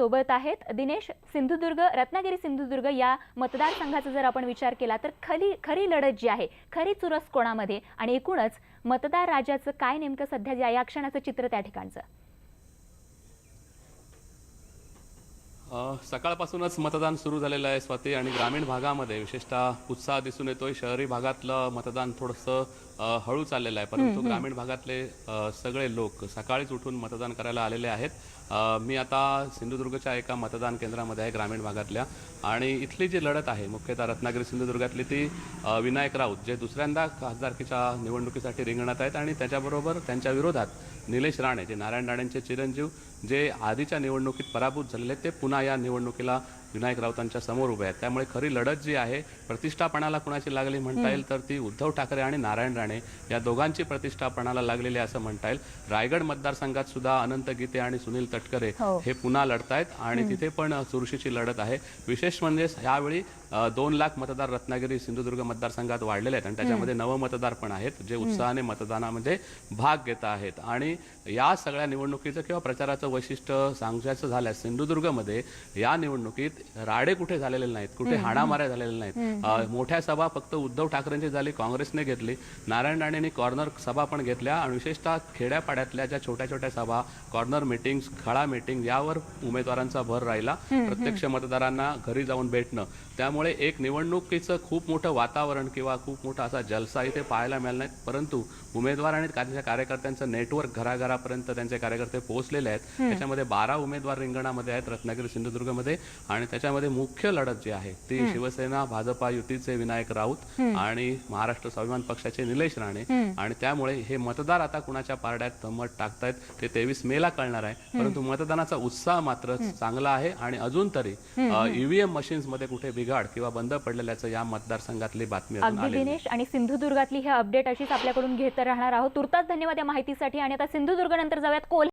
सोबत आहेत. दिनेश सिंधुदुर्ग रत्नागिरी सिंधुदुर्ग या मतदारसंघाचा जर आपण विचार केला तर खरी खरी लढत जी आहे खरी चुरस कोणामध्ये आणि एकूणच मतदार राजाचं काय नेमकं सध्या या- या क्षणाचं चित्र त्या ठिकाणचं? सकाळपासूनच मतदान सुरू झालेलं आहे स्वाती आणि ग्रामीण भागामध्ये. विशेषतः उत्साह दिसून येतोय. शहरी भागातलं मतदान थोडंसं हळू चाललेलं आहे. परंतु ग्रामीण भागातले सगळे लोक सकाळीच उठून मतदान करायला आलेले आहेत. मी आता सिंधुदुर्गच्या एका मतदान केंद्रामध्ये आहे ग्रामीण भागातल्या. आणि इथली जी लढत आहे मुख्यतः रत्नागिरी सिंधुदुर्गातली ती विनायक राऊत जे दुसऱ्यांदा खासदारकीच्या निवडणुकीसाठी रिंगणात आहेत आणि त्याच्याबरोबर त्यांच्या विरोधात निलेश राणे जे नारायण राणेंचे चिरंजीव जे आधीच्या निवडणुकीत पराभूत झालेले ते पुन्हा या निवडणुकीला विनायक राऊतांच्या समोर उभे आहेत. त्यामुळे खरी लढत जी आहे प्रतिष्ठापणाला कुणाची लागली म्हणता येईल? तर ती उद्धव ठाकरे आणि नारायण राणे या दोघांची प्रतिष्ठापणाला लागलेली असं म्हणता येईल. रायगड मतदारसंघात सुद्धा अनंत गीते आणि सुनील तटकरे हो. हे पुन्हा लढतायत आणि तिथे पण चुरशीची लढत आहे. विशेष म्हणजे यावेळी दोन लाख मतदार रत्नागिरी सिंधुदुर्ग मतदारसंघात वाढलेले आहेत आणि त्याच्यामध्ये नवमतदार पण आहेत जे उत्साहाने मतदानामध्ये भाग घेत आहेत. आणि या सगळ्या निवडणुकीचं किंवा प्रचाराचं वैशिष्ट्य सांगायचं झाल्यास सिंधुदुर्गमध्ये या निवडणुकीत राडे कुठे झालेले नाहीत कुठे हाणामाऱ्या झालेल्या नाहीत. मोठ्या सभा फक्त उद्धव ठाकरेंची झाली काँग्रेसने घेतली नारायण राणेंनी कॉर्नर सभा पण घेतल्या आणि विशेषतः खेड्यापाड्यातल्या ज्या छोट्या छोट्या सभा कॉर्नर मिटिंग खळा मिटिंग यावर उमेदवारांचा भर राहिला प्रत्यक्ष मतदारांना घरी जाऊन भेटणं. त्यामुळे एक निवडणुकीचं खूप मोठं वातावरण किंवा खूप मोठा असा जलसा इथे पाहायला मिळाला नाही परंतु उमेदवार आणि त्यांच्या कार्यकर्त्यांचं नेटवर्क घराघरापर्यंत त्यांचे कार्यकर्ते पोहोचलेले आहेत. त्याच्यामध्ये बारा उमेदवार रिंगणामध्ये आहेत रत्नागिरी सिंधुदुर्गमध्ये आणि त्याच्यामध्ये मुख्य लढत जी आहे ती शिवसेना भाजपा युतीचे विनायक राऊत आणि महाराष्ट्र स्वाभिमान पक्षाचे निलेश राणे. आणि त्यामुळे हे मतदार आता कुणाच्या पारड्यात मत टाकतायत ते तेवीस मेला कळणार आहे. परंतु मतदानाचा उत्साह मात्र चांगला आहे आणि अजून तरी ईव्हीएम मशीन्समध्ये कुठे बिघाड किंवा बंद पडलेल्याचं या मतदारसंघातली बातमी अगदी. दिनेश आणि सिंधुदुर्गातली हे अपडेट अशीच आपल्याकडून घेत राहणार आहोत. तुर्तास धन्यवाद या माहितीसाठी. आणि आता सिंधुदुर्ग नंतर जाऊयात. कोल्हापूर